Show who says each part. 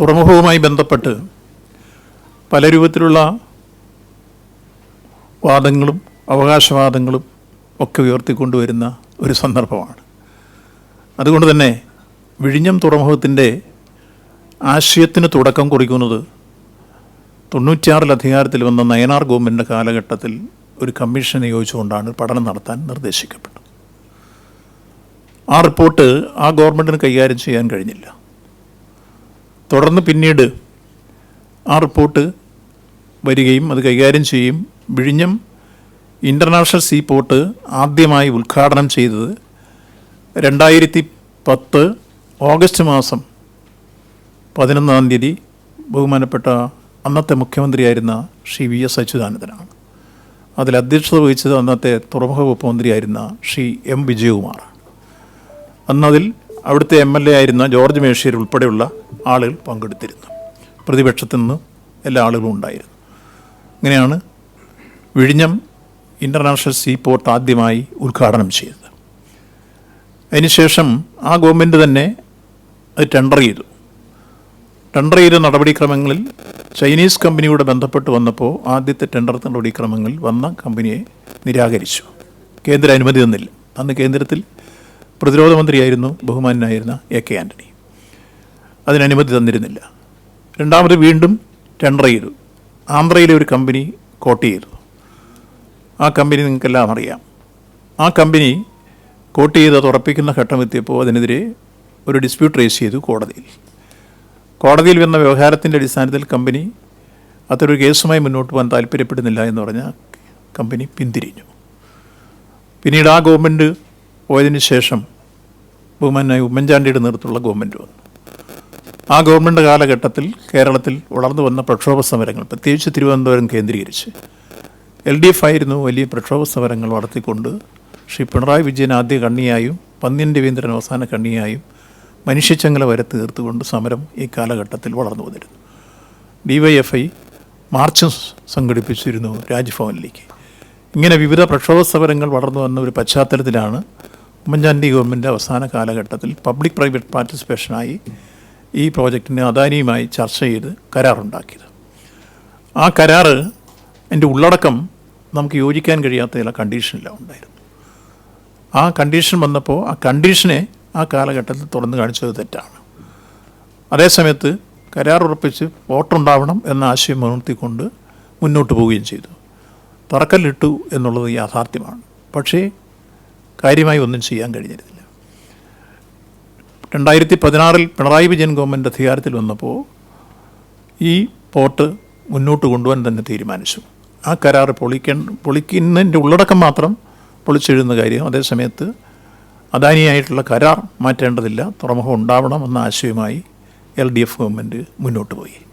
Speaker 1: തുറമുഖവുമായി ബന്ധപ്പെട്ട് പല രൂപത്തിലുള്ള വാദങ്ങളും അവകാശവാദങ്ങളും ഒക്കെ ഉയർത്തിക്കൊണ്ടുവരുന്ന ഒരു സന്ദർഭമാണ്. അതുകൊണ്ട് തന്നെ വിഴിഞ്ഞം തുറമുഖത്തിന്റെ ആശയത്തിന് തുടക്കം കുറിക്കുന്നത് തൊണ്ണൂറ്റിയാറിൽ അധികാരത്തിൽ വന്ന നയനാർ ഗവൺമെന്റിന്റെ കാലഘട്ടത്തിൽ ഒരു കമ്മീഷൻ നിയോഗിച്ചുകൊണ്ടാണ് പഠനം നടത്താൻ നിർദ്ദേശിക്കപ്പെട്ടത്. ആ റിപ്പോർട്ട് ആ ഗവൺമെന്റിന് കൈകാര്യം ചെയ്യാൻ കഴിഞ്ഞില്ല. തുടർന്ന് പിന്നീട് ആ റിപ്പോർട്ട് വരികയും അത് കൈകാര്യം ചെയ്യും വിഴിഞ്ഞം ഇന്റർനാഷണൽ സീ പോർട്ട് ആദ്യമായി ഉദ്ഘാടനം ചെയ്തത് രണ്ടായിരത്തി പത്ത് ഓഗസ്റ്റ് മാസം പതിനൊന്നാം തീയതി ബഹുമാനപ്പെട്ട അന്നത്തെ മുഖ്യമന്ത്രിയായിരുന്ന ശ്രീ വി എസ് അച്യുതാനന്ദനാണ്. അതിൽ അധ്യക്ഷത വഹിച്ചത് അന്നത്തെ തുറമുഖ വകുപ്പ് മന്ത്രിയായിരുന്ന ശ്രീ എം വിജയകുമാർ അന്നതിൽ അവിടുത്തെ എം എൽ എ ആയിരുന്ന ജോർജ് മേഷ്യർ ഉൾപ്പെടെയുള്ള ആളുകൾ പങ്കെടുത്തിരുന്നു. പ്രതിപക്ഷത്തു നിന്ന് എല്ലാ ആളുകളും ഉണ്ടായിരുന്നു. ഇങ്ങനെയാണ് വിഴിഞ്ഞം ഇന്റർനാഷണൽ സീ പോർട്ട് ആദ്യമായി ഉദ്ഘാടനം ചെയ്തത്. അതിനുശേഷം ആ ഗവൺമെന്റ് തന്നെ അത് ടെൻഡർ ചെയ്തു. ടെൻഡർ ചെയ്ത നടപടിക്രമങ്ങളിൽ ചൈനീസ് കമ്പനിയോട് ബന്ധപ്പെട്ട് വന്നപ്പോൾ ആദ്യത്തെ ടെൻഡർ നടപടിക്രമങ്ങളിൽ വന്ന കമ്പനിയെ നിരാകരിച്ചു. കേന്ദ്ര അനുമതി തന്നില്ല. അന്ന് കേന്ദ്രത്തിൽ പ്രതിരോധ മന്ത്രിയായിരുന്നു ബഹുമാനായിരുന്ന എ കെ ആന്റണി അതിനനുമതി തന്നിരുന്നില്ല. രണ്ടാമത് വീണ്ടും ടെൻഡർ ചെയ്തു ആന്ധ്രയിലെ ഒരു കമ്പനി കോട്ട് ചെയ്തു ആ കമ്പനി നിങ്ങൾക്കെല്ലാം അറിയാം. ആ കമ്പനി കോട്ട് ചെയ്ത് അത് ഉറപ്പിക്കുന്ന ഘട്ടം എത്തിയപ്പോൾ അതിനെതിരെ ഒരു ഡിസ്പ്യൂട്ട് റേസ് ചെയ്തു കോടതിയിൽ. കോടതിയിൽ വന്ന വ്യവഹാരത്തിന്റെ അടിസ്ഥാനത്തിൽ കമ്പനി അത്തരൊരു കേസുമായി മുന്നോട്ട് പോകാൻ താല്പര്യപ്പെടുന്നില്ല എന്ന് പറഞ്ഞ കമ്പനി പിന്തിരിഞ്ഞു. പിന്നീട് ആ ഗവൺമെന്റ് പോയതിന് ശേഷം ബഹുമാനായ ഉമ്മൻചാണ്ടിയുടെ നേതൃത്വമുള്ള ഗവൺമെന്റ് വന്നു. ആ ഗവൺമെന്റ് കാലഘട്ടത്തിൽ കേരളത്തിൽ വളർന്നു വന്ന പ്രക്ഷോഭ സമരങ്ങൾ പ്രത്യേകിച്ച് തിരുവനന്തപുരം കേന്ദ്രീകരിച്ച് എൽ ഡി എഫ് ആയിരുന്നു വലിയ പ്രക്ഷോഭ സമരങ്ങൾ നടത്തിക്കൊണ്ട് ശ്രീ പിണറായി വിജയൻ ആദ്യ കണ്ണിയായും പന്ന്യൻ രവീന്ദ്രൻ അവസാന കണ്ണിയായും മനുഷ്യച്ചങ്ങല വരെ തീർത്തുകൊണ്ട് സമരം ഈ കാലഘട്ടത്തിൽ വളർന്നു വന്നിരുന്നു. D Y F I march സംഘടിപ്പിച്ചിരുന്നു രാജ്ഭവനിലേക്ക്. ഇങ്ങനെ വിവിധ പ്രക്ഷോഭ സമരങ്ങൾ വളർന്നു വന്ന ഒരു പശ്ചാത്തലത്തിലാണ് ഉമ്മൻചാണ്ടി ഗവൺമെന്റ് അവസാന കാലഘട്ടത്തിൽ പബ്ലിക് പ്രൈവറ്റ് പാർട്ടിസിപ്പേഷനായി ഈ പ്രോജക്റ്റിനെ അദാനിയുമായി ചർച്ച ചെയ്ത് കരാറുണ്ടാക്കിയത്. ആ കരാറ് എന്റെ ഉള്ളടക്കം നമുക്ക് യോജിക്കാൻ കഴിയാത്ത ചില കണ്ടീഷനിലാണ് ഉണ്ടായിരുന്നു ആ കണ്ടീഷൻ വന്നപ്പോൾ ആ കണ്ടീഷനെ ആ കാലഘട്ടത്തിൽ തുറന്നു കാണിച്ചത് തെറ്റാണ്. അതേസമയത്ത് കരാർ ഉറപ്പിച്ച് വോട്ടുണ്ടാവണം എന്ന ആശയം മുൻനിർത്തിക്കൊണ്ട് മുന്നോട്ട് പോവുകയും ചെയ്തു. തറക്കല്ലിട്ടു എന്നുള്ളത് യാഥാർത്ഥ്യമാണ്. പക്ഷേ കാര്യമായി ഒന്നും ചെയ്യാൻ കഴിഞ്ഞിരുന്നില്ല. രണ്ടായിരത്തി പതിനാറിൽ പിണറായി വിജയൻ ഗവൺമെന്റ് അധികാരത്തിൽ വന്നപ്പോൾ ഈ പോർട്ട് മുന്നോട്ട് കൊണ്ടുപോകാൻ തന്നെ തീരുമാനിച്ചു. ആ കരാർ പൊളിക്ക പൊളിക്കുന്നതിന്റെ ഉള്ളടക്കം മാത്രം പൊളിച്ചെഴുതുന്ന കാര്യം അതേസമയത്ത് അദാനിയായിട്ടുള്ള കരാർ മാറ്റേണ്ടതില്ല തുറമുഖം ഉണ്ടാവണം എന്ന ആശയവുമായി എൽ ഡി എഫ് ഗവൺമെന്റ് മുന്നോട്ട് പോയി.